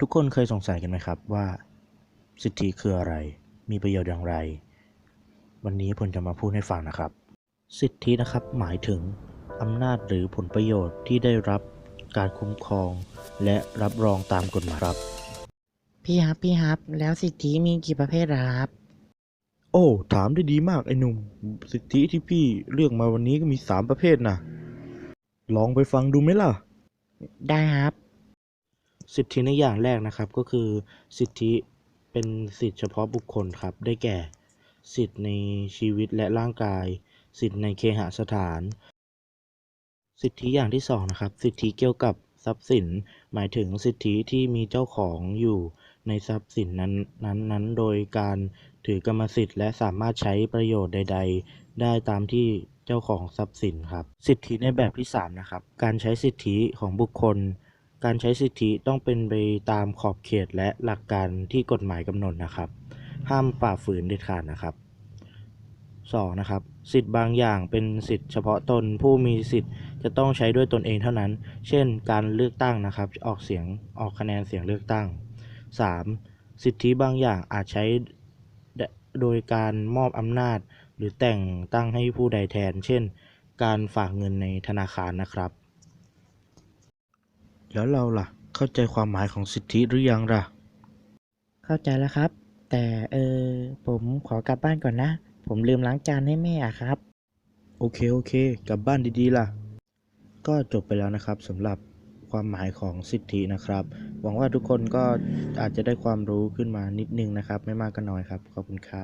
ทุกคนเคยสงสัยกันไหมครับว่า สิทธิคืออะไร มีประโยชน์อย่างไร วันนี้ผมจะมาพูดให้ฟังนะครับ สิทธินะครับหมายถึงอำนาจหรือผลประโยชน์ที่ได้รับการคุ้มครอง และรับรองตามกฎหมายครับ พี่ฮับพี่ฮับแล้วสิทธิมีกี่ประเภทล่ะครับ โอ้ถามได้ดีมากไอ้หนุ่ม สิทธิที่พี่เลือกมาวันนี้ก็มีสามประเภทนะลองไปฟังดูไหมล่ะ ได้ครับ สิทธิในอย่างแรกนะครับก็คือสิทธิเป็นสิทธิเฉพาะบุคคลครับ ได้แก่ สิทธิในชีวิตและร่างกาย สิทธิในเคหสถาน สิทธิอย่างที่สองนะครับ สิทธิเกี่ยวกับทรัพย์สิน หมายถึงสิทธิที่มีเจ้าของอยู่ในทรัพย์สินนั้นนั้นนั้นโดยการถือกรรมสิทธิ์และสามารถใช้ประโยชน์ใด ๆ ได้ตามที่เจ้าของทรัพย์สินครับ สิทธิในแบบที่สามนะครับ การใช้สิทธิของบุคคล การใช้สิทธิต้องเป็นไปตามขอบเขตและหลักการที่กฎหมายกำหนดนะครับ ห้ามฝ่าฝืนเด็ดขาดนะครับ 2. นะครับ สิทธิ์บางอย่างเป็นสิทธิ์เฉพาะตนผู้มีสิทธิ์จะต้องใช้ด้วยตนเองเท่านั้น เช่น การเลือกตั้งนะครับ ออกเสียงออกคะแนนเสียงเลือกตั้ง 3. สิทธิบางอย่างอาจใช้โดยการมอบอำนาจ หรือแต่งตั้งให้ผู้ใดแทน เช่น การฝากเงินในธนาคารนะครับ แล้วเราล่ะ เข้าใจความหมายของสิทธิหรือยังล่ะ เข้าใจแล้วครับ แต่เออผมขอกลับบ้านก่อนนะ ผมลืมล้างจานให้แม่อะครับ โอเค โอเค กลับบ้านดีๆล่ะ ก็จบไปแล้วนะครับสำหรับความหมายของสิทธินะครับ หวังว่าทุกคนก็อาจจะได้ความรู้ขึ้นมานิดนึงนะครับ ไม่มากก็น้อยครับ ขอบคุณครับ